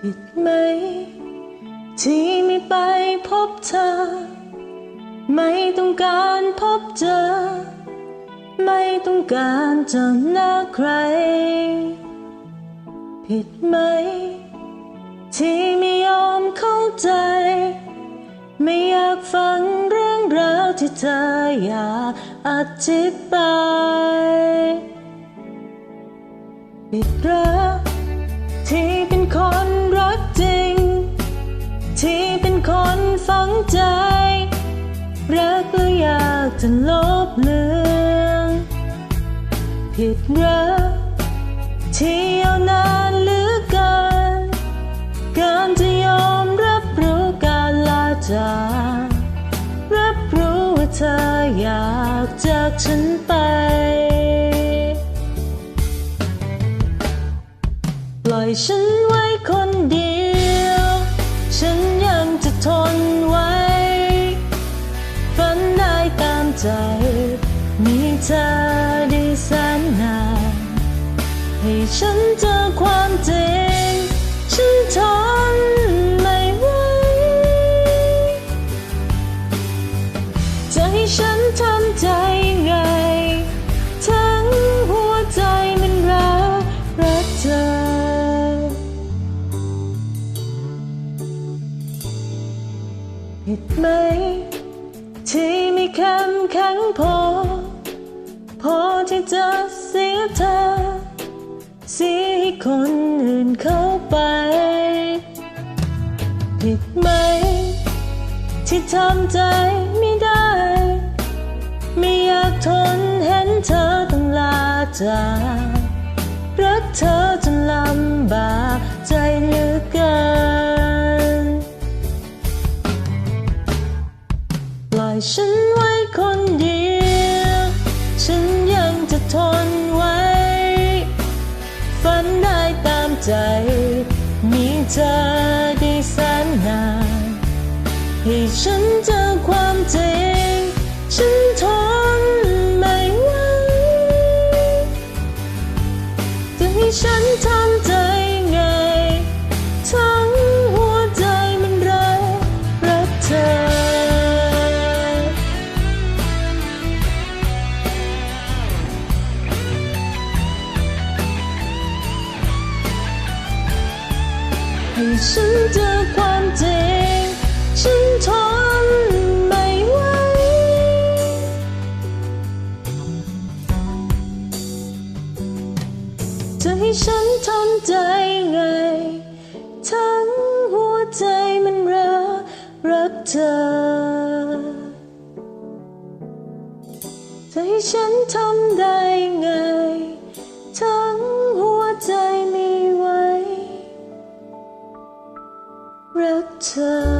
ผิดไหม ที่ไม่ไปพบเธอ ไม่ต้องการพบเจอ ไม่ต้องการเจอหน้าใคร ผิดไหม ที่ไม่ยอมเข้าใจ ไม่อยากฟังเรื่องราวที่เธออยากอธิบายผิดรัก ที่เป็นคนฝังใจ รักแล้วอยากจะลบเลือนผิดรักที่ยาวนานเหลือเกินการจะยอมรับรู้การลาจากรับรู้ว่าเธออยากจากฉันไปปล่อยฉันไว้คนเดียว ฉัน ใจมีเธอได้แสนนานให้ฉันเจอความจริงฉันทนไม่ไหวจะให้ฉันทำใจไง ทั้งหัวใจมันรักรักเธอผิดไหม เข้มแข็งพอ พอที่จะเสียเธอเสียให้คนอื่นเข้าไป ผิดไหม ที่ทำใจไม่ได้ ไม่อยากทนเห็นเธอต้องลาจากรักเธอจนลำบากใจเหลือเกิน อยฉันไว้คนเดียว ฉันยังจะทนไว้ ฝันได้ตามใจ มีเธอได้แสนนานให้ฉันเจอความจริง ฉันทนไม่ไหวจะให้ฉันทำ ให้ฉันเจอความจริงฉันทนไม่ไหวจะให้ฉันทำใจไง ทั้งหัวใจมันรักรักเธอจะให้ฉันทำได้ไง ใ